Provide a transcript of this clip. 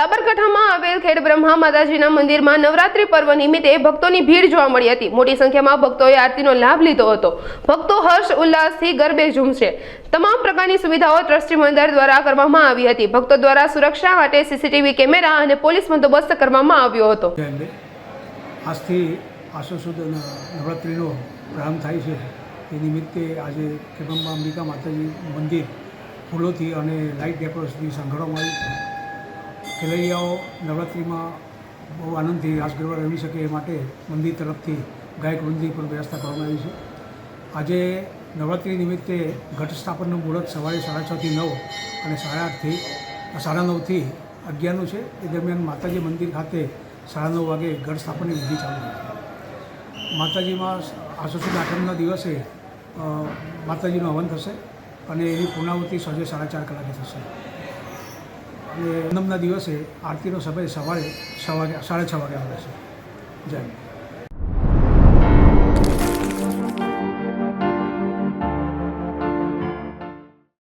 સાબરકાંઠામાં આવેલ ખેડ બ્રહ્મા માતાજીના મંદિરમાં નવરાત્રી પર્વ નિમિત્તે ભક્તોની ભીડ જોવા મળી હતી. મોટી સંખ્યામાં ભક્તોએ આરતીનો લાભ લીધો હતો. ભક્તો હર્ષ, ઉલ્લાસથી ગરબે ઝૂમશે. તમામ પ્રકારની સુવિધાઓ ટ્રસ્ટી મંડળ દ્વારા કરવામાં આવી હતી. ભક્તો દ્વારા સુરક્ષા માટે સીસીટીવી કેમેરા અને પોલીસ બંદોબસ્ત કરવામાં આવ્યો હતો. આજથી આસો સુદ નવરાત્રિનો પ્રારંભ થાય છે. એ નિમિત્તે આજે ખેડબ્રહ્મા અંબિકા માતાજી મંદિર ફૂલોથી અને લાઇટ ડેકોરેશનથી શણગારવામાં આવ્યું ખેલૈયાઓ નવરાત્રિમાં બહુ આનંદથી રાસ રમી શકે એ માટે મંદિર તરફથી ગાયક વૃંદની પણ વ્યવસ્થા કરવામાં આવી છે. આજે નવરાત્રિ નિમિત્તે ઘટ સ્થાપનનું મુહૂર્ત સવારે સાડા છથી નવ અને સાડા આઠથી સાડા નવથી અગિયારનું છે. એ દરમિયાન માતાજી મંદિર ખાતે સાડા નવ વાગે ઘટ સ્થાપનની વિધિ ચાલુ છે. માતાજીમાં આસોસી આઠમના દિવસે માતાજીનું હવન થશે અને એની પૂર્ણાવૃત્તિ સાંજે સાડા ચાર કલાકે થશે. અને પૂનમના દિવસે આરતીનો સમય સવારે વાગે સાડા છ વાગે આવે છે. જય.